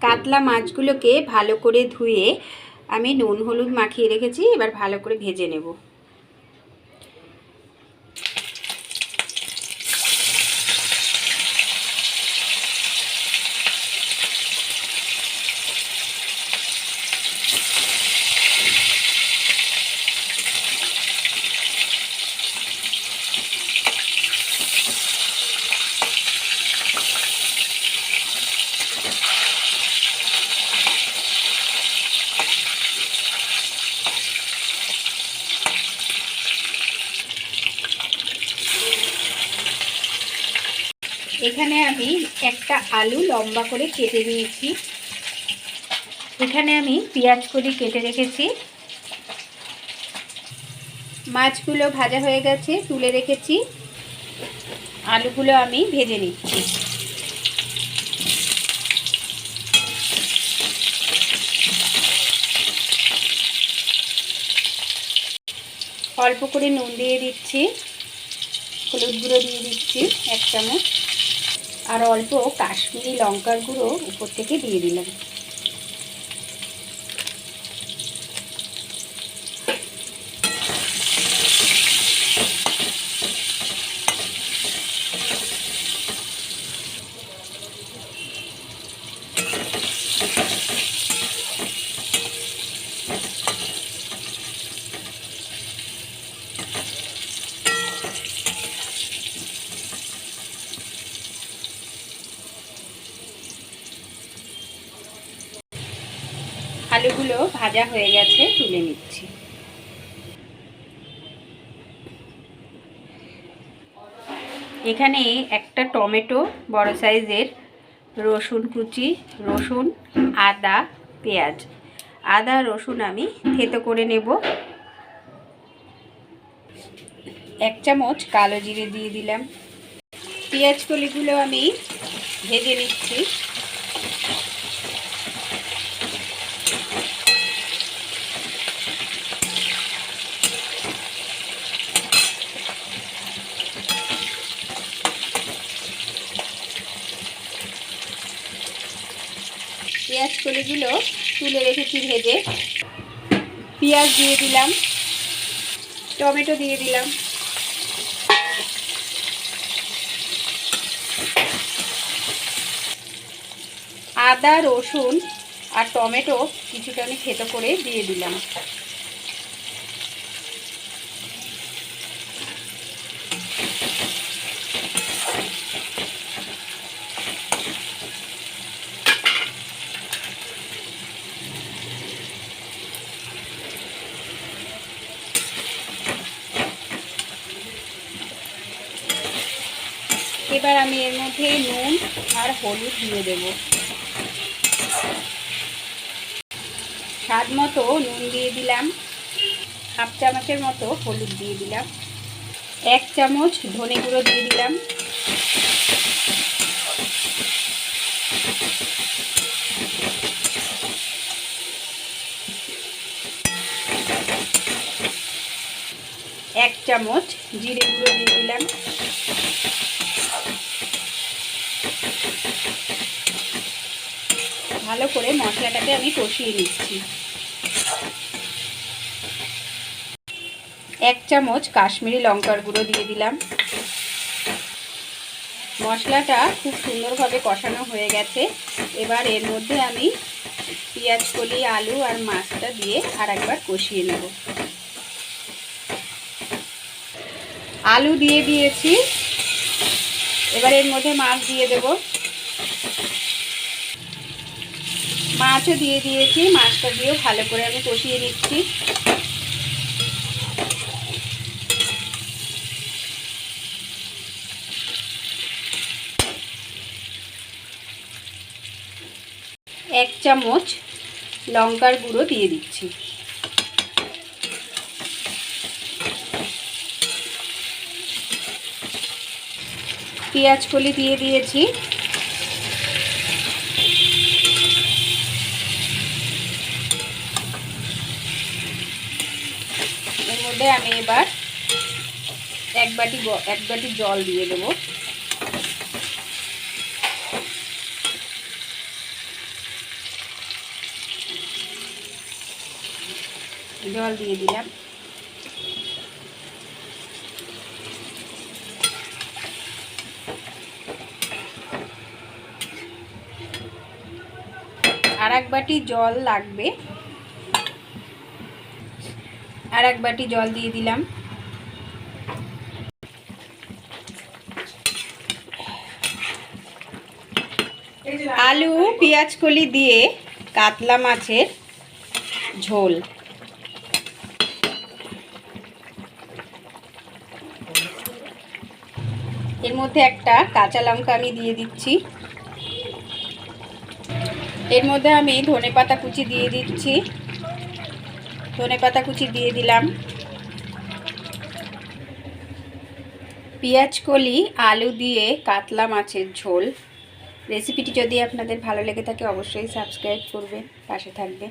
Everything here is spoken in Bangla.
কাতলা মাছগুলোকে ভালো করে ধুয়ে আমি নুন, হলুদ মাখিয়ে রেখেছি। এবার ভালো করে ভেজে নেব। এখানে আমি একটা আলু লম্বা করে কেটে নিয়েছি। এখানে আমি পেঁয়াজ কলি কেটে রেখেছি। মাছগুলো ভাজা হয়ে গেছে, তুলে রেখেছি। আলুগুলো আমি ভেজে নিচ্ছি। অল্প করে নুন দিয়ে দিচ্ছি। হলুদ গুঁড়ো দিয়ে দিচ্ছি, এক চামচ। আর অল্প কাশ্মীরি লঙ্কার গুঁড়ো উপর থেকে দিয়ে দিলাম। আলুগুলো ভাজা হয়ে গেছে, তুলে নিচ্ছি। এখানে একটা টমেটো, বড় সাইজের রসুন কুচি, রসুন, আদা, পেঁয়াজ। আদা, রসুন আমি থেতো করে নেব। এক চামচ কালো জিরে দিয়ে দিলাম। পেঁয়াজ কলিগুলো আমি ভেজে নিচ্ছি। কলিগুলো তুলে রেখেছি ভেজে। পেঁয়াজ দিয়ে দিলাম, টমেটো দিয়ে দিলাম। আদা, রসুন আর টমেটো কিছুটা আমি থেতো করে দিয়ে দিলাম। এবার আমি এর মধ্যে নুন আর হলুদ দিয়ে দেব। স্বাদ মতো নুন দিয়ে দিলাম। হাফ চামচের মতো হলুদ দিয়ে দিলাম। এক চামচ ধনে গুঁড়ো দিয়ে দিলাম। এক চামচ জিরে গুঁড়ো দিয়ে দিলাম। ভালো করে মশলাটাকে আমি কষিয়ে নিচ্ছি। এক চামচ কাশ্মীরি লঙ্কার গুঁড়ো দিয়ে দিলাম। মশলাটা খুব সুন্দরভাবে কষানো হয়ে গেছে। এবার এর মধ্যে আমি পেঁয়াজ, কলি, আলু আর মাছটা দিয়ে আর একবার কষিয়ে নেব। আলু দিয়ে দিয়েছি। এবার এর মধ্যে মাছ দিয়ে দেব। মাছও দিয়ে দিয়েছি, মাছটা দিয়েও ভালো করে আমি কষিয়ে নিচ্ছি। এক চামচ লঙ্কার গুঁড়ো দিয়ে দিচ্ছি। পেঁয়াজ কলি দিয়ে দিয়েছি। মধ্যে আমি এবার এক বাটি এক বাটি জল দিয়ে দেবো। জল দিয়ে দিলাম। আর এক বাটি জল লাগবে। আর এক বাটি জল দিয়ে দিলাম। আলু, পেঁয়াজ কলি দিয়ে কাতলা মাছের ঝোল। এর মধ্যে একটা কাঁচা লঙ্কা আমি দিয়ে দিচ্ছি। এর মধ্যে আমি ধনে পাতা কুচি দিয়ে দিচ্ছি। ধনে পাতা কুচি দিয়ে দিলাম। পেঁয়াজ কলি, আলু দিয়ে কাতলা মাছের ঝোল। রেসিপিটি যদি আপনাদের ভালো লেগে থাকে, অবশ্যই সাবস্ক্রাইব করবেন, পাশে থাকবেন।